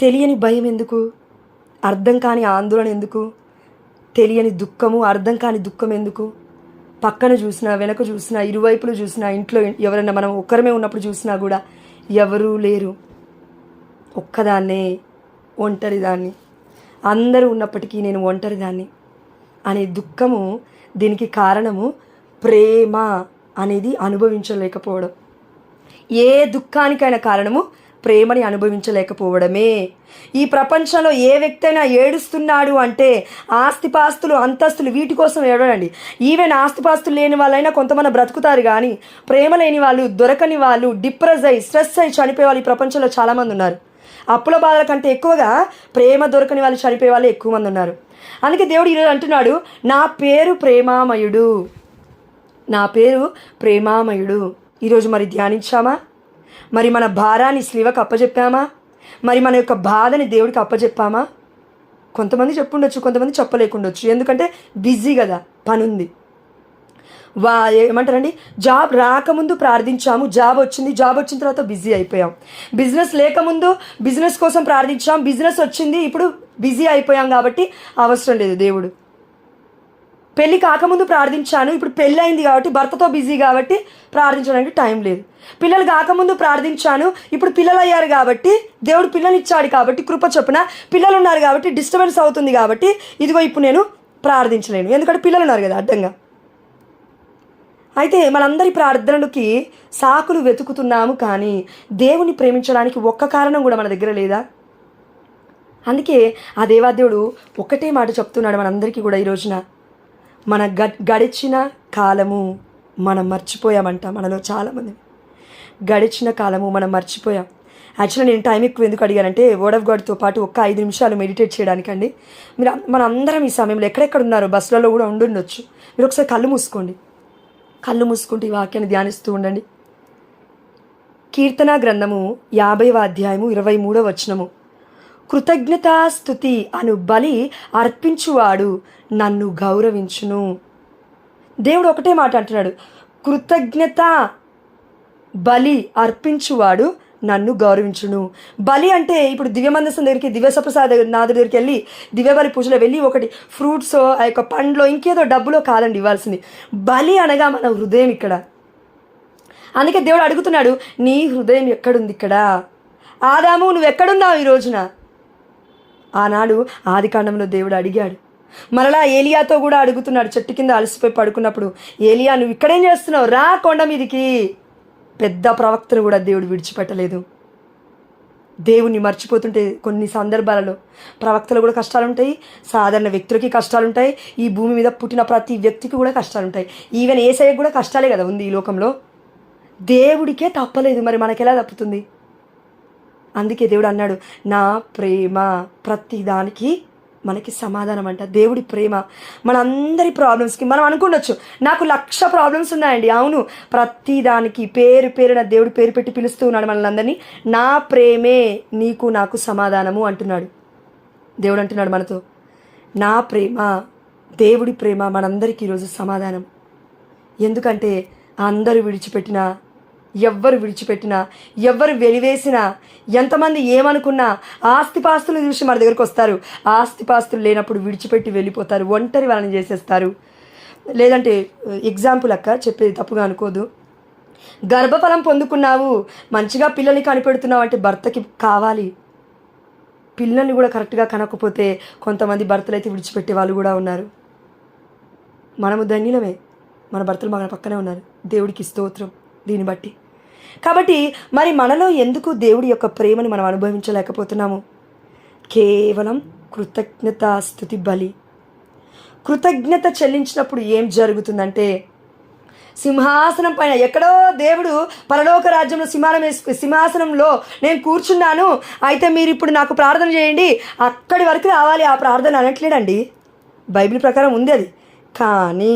తెలియని భయం ఎందుకు? అర్థం కాని ఆందోళన ఎందుకు? తెలియని దుఃఖము అర్థం కాని దుఃఖం ఎందుకు? పక్కన చూసినా వెనక చూసినా ఇరువైపులు చూసినా ఇంట్లో ఎవరైనా మనం ఒక్కరమే ఉన్నప్పుడు చూసినా కూడా ఎవరూ లేరు. ఒక్కదాన్నే ఒంటరిదాన్ని. అందరూ ఉన్నప్పటికీ నేను ఒంటరిదాన్ని. అనే దుఃఖము దీనికి కారణము ప్రేమ అనేది అనుభవించలేకపోవడం. ఏ దుఃఖానికైనా కారణము ప్రేమని అనుభవించలేకపోవడమే. ఈ ప్రపంచంలో ఏ వ్యక్తి అయినా ఏడుస్తున్నాడు అంటే ఆస్తిపాస్తులు అంతస్తులు వీటి కోసం ఏడవండి ఈవెన్ ఆస్తిపాస్తులు లేని వాళ్ళైనా కొంతమంది బ్రతుకుతారు కానీ ప్రేమ లేని వాళ్ళు దొరకని వాళ్ళు డిప్రెస్ అయ్యి స్ట్రెస్ అయ్యి చనిపోయే వాళ్ళు ఈ ప్రపంచంలో చాలామంది ఉన్నారు. అప్పుల బాధల కంటే ఎక్కువగా ప్రేమ దొరకని వాళ్ళు చనిపోయే వాళ్ళు ఎక్కువ మంది ఉన్నారు. అందుకే దేవుడు ఈరోజు అంటున్నాడు నా పేరు ప్రేమామయుడు. నా పేరు ప్రేమామయుడు. ఈరోజు మరి ధ్యానించామా? మరి మన భారాన్ని స్లీవకు అప్పచెప్పామా మరి మన యొక్క బాధని దేవుడికి అప్పచెప్పామా కొంతమంది చెప్పుండొచ్చు కొంతమంది చెప్పలేకుండొచ్చు. ఎందుకంటే బిజీ కదా పనుంది. వా ఏమంటారండి? జాబ్ రాకముందు ప్రార్థించాము జాబ్ వచ్చింది జాబ్ వచ్చిన తర్వాత బిజీ అయిపోయాం. బిజినెస్ లేకముందు బిజినెస్ కోసం ప్రార్థించాం బిజినెస్ వచ్చింది ఇప్పుడు బిజీ అయిపోయాం కాబట్టి అవసరం లేదు దేవుడు. పెళ్ళి కాకముందు ప్రార్థించాను. ఇప్పుడు పెళ్ళి అయింది కాబట్టి భర్తతో బిజీ కాబట్టి ప్రార్థించడానికి టైం లేదు. పిల్లలు కాకముందు ప్రార్థించాను. ఇప్పుడు పిల్లలు అయ్యారు కాబట్టి దేవుడు పిల్లలు ఇచ్చాడు కాబట్టి కృప చొప్పున పిల్లలు ఉన్నారు కాబట్టి డిస్టర్బెన్స్ అవుతుంది కాబట్టి ఇదిగో ఇప్పుడు నేను ప్రార్థించలేను. ఎందుకంటే పిల్లలు ఉన్నారు కదా అడ్డంగా. అయితే మనందరి ప్రార్థనలకి సాకులు వెతుకుతున్నాము కానీ దేవుని ప్రేమించడానికి ఒక్క కారణం కూడా మన దగ్గర లేదా? అందుకే ఆ దేవాదేవుడు ఒకటే మాట చెప్తున్నాడు మనందరికీ కూడా ఈ రోజున. మన గ గడిచిన కాలము మనం మర్చిపోయామంట మనలో చాలామంది. గడిచిన కాలము మనం మర్చిపోయాం. యాక్చువల్లీ నేను టైం ఎక్కువ ఎందుకు అడిగానంటే వర్డ్ ఆఫ్ గాడ్తో పాటు ఒక్క ఐదు నిమిషాలు మెడిటేట్ చేయడానికండి మీరు మన అందరం ఈ సమయంలో ఎక్కడెక్కడ ఉన్నారు? బస్సులలో కూడా ఉండుండొచ్చు. మీరు ఒకసారి కళ్ళు మూసుకోండి. కళ్ళు మూసుకుంటూ ఈ వాక్యాన్ని ధ్యానిస్తూ ఉండండి. కీర్తన గ్రంథము యాభైవ అధ్యాయము ఇరవై మూడవ వచనము. కృతజ్ఞతాస్థుతి అను బలి అర్పించువాడు నన్ను గౌరవించును. దేవుడు ఒకటే మాట అంటున్నాడు కృతజ్ఞత బలి అర్పించువాడు నన్ను గౌరవించును. బలి అంటే ఇప్పుడు దివ్యమందసం దగ్గరికి దివ్యసప్రసాద్ నాథుడి దగ్గరికి వెళ్ళి దివ్యబలి పూజలో వెళ్ళి ఒకటి ఫ్రూట్స్ ఆ యొక్క పండ్లో ఇంకేదో డబ్బులో కాదండి ఇవ్వాల్సింది. బలి అనగా మన హృదయం ఇక్కడ. అందుకే దేవుడు అడుగుతున్నాడు నీ హృదయం ఎక్కడుంది ఇక్కడ? ఆదాము నువ్వు ఎక్కడున్నావు ఈ రోజున? ఆనాడు ఆదికాండంలో దేవుడు అడిగాడు. మరలా ఏలియాతో కూడా అడుగుతున్నాడు చెట్టు కింద అలసిపోయి పడుకున్నప్పుడు ఏలియా నువ్వు ఇక్కడేం చేస్తున్నావు? రా కొండ మీదికి. పెద్ద ప్రవక్తను కూడా దేవుడు విడిచిపెట్టలేదు. దేవుణ్ణి మర్చిపోతుంటే కొన్ని సందర్భాలలో ప్రవక్తలు కూడా కష్టాలు ఉంటాయి సాధారణ వ్యక్తులకి కష్టాలు ఉంటాయి ఈ భూమి మీద పుట్టిన ప్రతి వ్యక్తికి కూడా కష్టాలు ఉంటాయి ఈవెన్ ఏసఐకి కూడా కష్టాలే కదా ఉంది ఈ లోకంలో. దేవుడికే తప్పలేదు. మరి మనకెలా తప్పుతుంది? అందుకే దేవుడు అన్నాడు నా ప్రేమ ప్రతిదానికి మనకి సమాధానం అంట. దేవుడి ప్రేమ. మనందరి ప్రాబ్లమ్స్కి మనం అనుకుండొచ్చు నాకు లక్ష ప్రాబ్లమ్స్ ఉన్నాయండి. అవును ప్రతి దానికి పేరు పేరున దేవుడు పేరు పెట్టి పిలుస్తూ ఉన్నాడు మనల్ని అందరినీ నా ప్రేమే నీకు నాకు సమాధానము అంటున్నాడు. దేవుడు అంటున్నాడు మనతో నా ప్రేమ దేవుడి ప్రేమ మనందరికీ ఈరోజు సమాధానం. ఎందుకంటే అందరూ విడిచిపెట్టిన ఎవ్వరు విడిచిపెట్టినా ఎవ్వరు వెలివేసినా ఎంతమంది ఏమనుకున్నా ఆస్తిపాస్తులు చూసి మన దగ్గరకు వస్తారు. ఆస్తిపాస్తులు లేనప్పుడు విడిచిపెట్టి వెళ్ళిపోతారు ఒంటరి వాళ్ళని చేసేస్తారు. లేదంటే ఎగ్జాంపుల్ అక్క చెప్పేది తప్పుగా అనుకోదు. గర్భఫలం పొందుకున్నావు మంచిగా పిల్లల్ని కనిపెడుతున్నావు అంటే భర్తకి కావాలి. పిల్లల్ని కూడా కరెక్ట్గా కనకపోతే కొంతమంది భర్తలు అయితే విడిచిపెట్టే వాళ్ళు కూడా ఉన్నారు. మనము ధన్యులమే. మన భర్తలు మన పక్కనే ఉన్నారు. దేవుడికి స్తోత్రం. దీన్ని బట్టి. కాబట్టి మరి మనలో ఎందుకు దేవుడి యొక్క ప్రేమని మనం అనుభవించలేకపోతున్నాము? కేవలం కృతజ్ఞతాస్థుతి బలి. కృతజ్ఞత చెల్లించినప్పుడు ఏం జరుగుతుందంటే సింహాసనం పైన ఎక్కడో దేవుడు పరలోక రాజ్యంలో సింహాసనం వేసుకు సింహాసనంలో నేను కూర్చున్నాను అయితే మీరు ఇప్పుడు నాకు ప్రార్థన చేయండి అక్కడి వరకు రావాలి ఆ ప్రార్థన అనట్లేడండి బైబిల్ ప్రకారం ఉంది అది. కానీ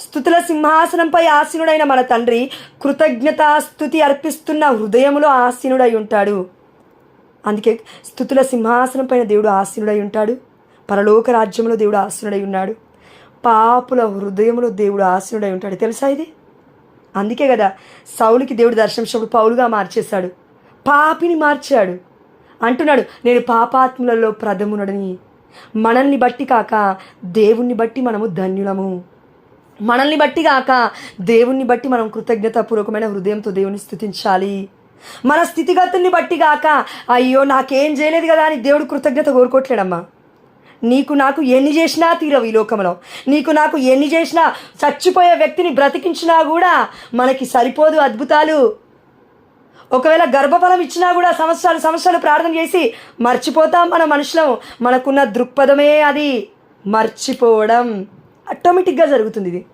స్థుతుల సింహాసనంపై ఆసీనుడైన మన తండ్రి కృతజ్ఞతాస్థుతి అర్పిస్తున్న హృదయములో ఆసీనుడై ఉంటాడు. అందుకే స్థుతుల సింహాసనం పైన దేవుడు ఆసీనుడై ఉంటాడు. పరలోక రాజ్యంలో దేవుడు ఆసీనుడై ఉన్నాడు. పాపుల హృదయంలో దేవుడు ఆసీనుడై ఉంటాడు. తెలుసా ఇది? అందుకే కదా సౌలికి దేవుడు దర్శించినప్పుడు పౌలుగా మార్చేశాడు. పాపిని మార్చాడు. అంటున్నాడు నేను పాపాత్ములలో ప్రథమునడని. మనల్ని బట్టి కాక దేవుణ్ణి బట్టి మనము ధన్యులము. మనల్ని బట్టి కాక దేవుణ్ణి బట్టి మనం కృతజ్ఞతాపూర్వకమైన హృదయంతో దేవుని స్థుతించాలి. మన స్థితిగతుల్ని బట్టి కాక అయ్యో నాకేం చేయలేదు కదా అని దేవుడు కృతజ్ఞత కోరుకోవట్లేడమ్మా నీకు నాకు ఎన్ని చేసినా తీరవు ఈ లోకంలో. నీకు నాకు ఎన్ని చేసినా చచ్చిపోయే వ్యక్తిని బ్రతికించినా కూడా మనకి సరిపోదు అద్భుతాలు. ఒకవేళ గర్భఫలం ఇచ్చినా కూడా సంవత్సరాలు సంవత్సరాలు ప్రార్థన చేసి మర్చిపోతాం మన మనుషులం. మనకున్న దృక్పథమే అది. మర్చిపోవడం. ఆటోమేటిక్గా జరుగుతుంది ఇది.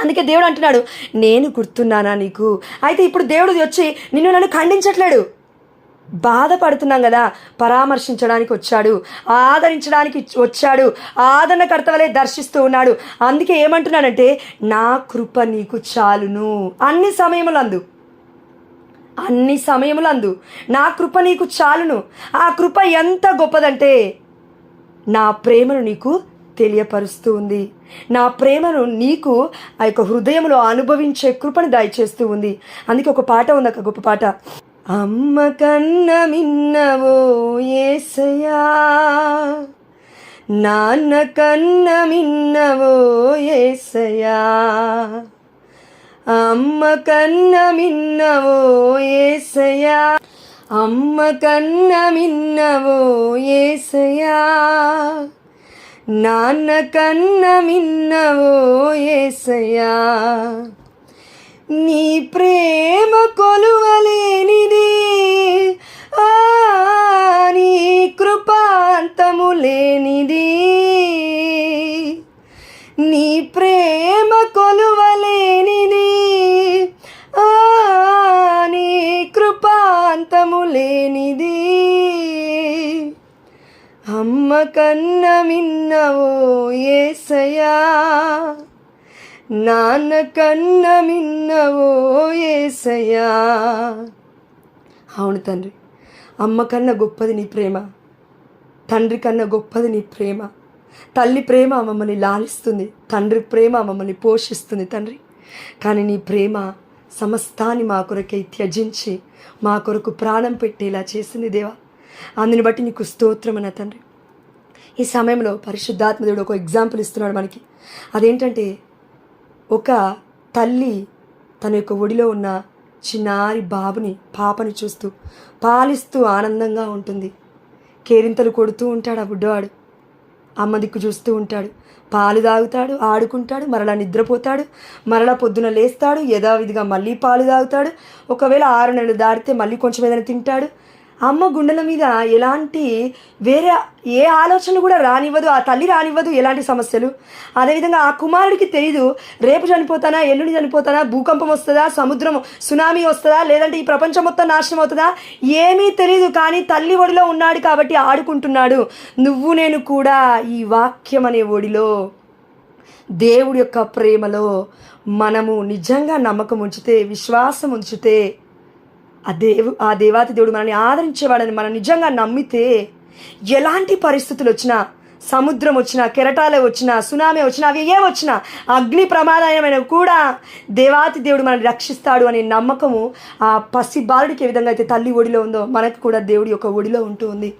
అందుకే దేవుడు అంటున్నాడు నేను గుర్తున్నానా నీకు? అయితే ఇప్పుడు దేవుడు వచ్చి నిన్ను నన్ను ఖండించట్లేడు. బాధపడుతున్నాం కదా పరామర్శించడానికి వచ్చాడు ఆదరించడానికి వచ్చాడు ఆదరణకర్త వలె దర్శిస్తూ ఉన్నాడు. అందుకే ఏమంటున్నానంటే నా కృప నీకు చాలును. అన్ని సమయములందు అన్ని సమయములందు నా కృప నీకు చాలును. ఆ కృప ఎంత గొప్పదంటే నా ప్రేమను నీకు తెలియపరుస్తూ ఉంది నా ప్రేమను నీకు ఆ యొక్క హృదయంలో అనుభవించే కృపను దయచేస్తూ ఉంది అందుకే ఒక పాట ఉంది ఒక గొప్ప పాట. అమ్మ కన్న మిన్నవో ఏసయా నాన్న కన్న మిన్నవో ఏసయా అమ్మ కన్న మిన్నవో ఏసయా అమ్మ కన్న మిన్నవో ఏసయా నాన్న కన్న మిన్నవో ఏసయ్యా. నీ ప్రేమ కొలువలేనిది. ఆ నీ కృపాంతము లేనిది. నీ ప్రేమ కొలువలేనిది. ఆ నీ కృపాంతము లేనిది. అమ్మ కన్న మిన్నవో ఏసయా నాన్న కన్న మిన్నవో ఏసయా అవును తండ్రి అమ్మ కన్నా గొప్పది నీ ప్రేమ తండ్రి కన్నా గొప్పది నీ ప్రేమ. తల్లి ప్రేమ మమ్మల్ని లాలిస్తుంది తండ్రి ప్రేమ మమ్మల్ని పోషిస్తుంది తండ్రి. కానీ నీ ప్రేమ సమస్తాన్ని మా కొరకై త్యజించి మా కొరకు ప్రాణం పెట్టేలా చేసింది దేవా. అందుని బట్టి నీకు స్తోత్రమన తండ్రి. ఈ సమయంలో పరిశుద్ధాత్మదేవుడు ఒక ఎగ్జాంపుల్ ఇస్తున్నాడు మనకి. అదేంటంటే ఒక తల్లి తన యొక్క ఒడిలో ఉన్న చిన్నారి బాబుని పాపని చూస్తూ పాలిస్తూ ఆనందంగా ఉంటుంది. కేరింతలు కొడుతూ ఉంటాడు ఆ బుడ్డవాడు. అమ్మ దిక్కు చూస్తూ ఉంటాడు. పాలు తాగుతాడు ఆడుకుంటాడు మరలా నిద్రపోతాడు మరలా పొద్దున లేస్తాడు యథావిధిగా మళ్ళీ పాలు తాగుతాడు. ఒకవేళ ఆరు నెలలు దాటితే మళ్ళీ కొంచెం ఏదైనా తింటాడు. అమ్మ గుండెల మీద ఎలాంటి వేరే ఏ ఆలోచన కూడా రానివ్వదు ఆ తల్లి రానివ్వదు ఎలాంటి సమస్యలు. అదేవిధంగా ఆ కుమారుడికి తెలియదు రేపు చనిపోతానా ఎల్లుండి చనిపోతానా భూకంపం వస్తుందా సముద్రం సునామీ వస్తుందా లేదంటే ఈ ప్రపంచం మొత్తం నాశనం అవుతుందా? ఏమీ తెలియదు కానీ తల్లి ఒడిలో ఉన్నాడు కాబట్టి ఆడుకుంటున్నాడు. నువ్వు నేను కూడా ఈ వాక్యం అనే ఒడిలో దేవుడి యొక్క ప్రేమలో మనము నిజంగా నమ్మకం ఉంచితే విశ్వాసం ఉంచితే ఆ దేవు ఆ దేవాతి దేవుడు మనల్ని ఆదరించేవాడని మనం నిజంగా నమ్మితే ఎలాంటి పరిస్థితులు వచ్చినా సముద్రం వచ్చినా కెరటాలే వచ్చినా సునామీ వచ్చినా అవి ఏ వచ్చినా అగ్ని ప్రమాదమైన కూడా దేవాతి దేవుడు మనల్ని రక్షిస్తాడు అనే నమ్మకము ఆ పసి బాలుడికి ఏ విధంగా అయితే తల్లి ఒడిలో ఉందో మనకు కూడా దేవుడి యొక్క ఒడిలో ఉంటూ ఉంది.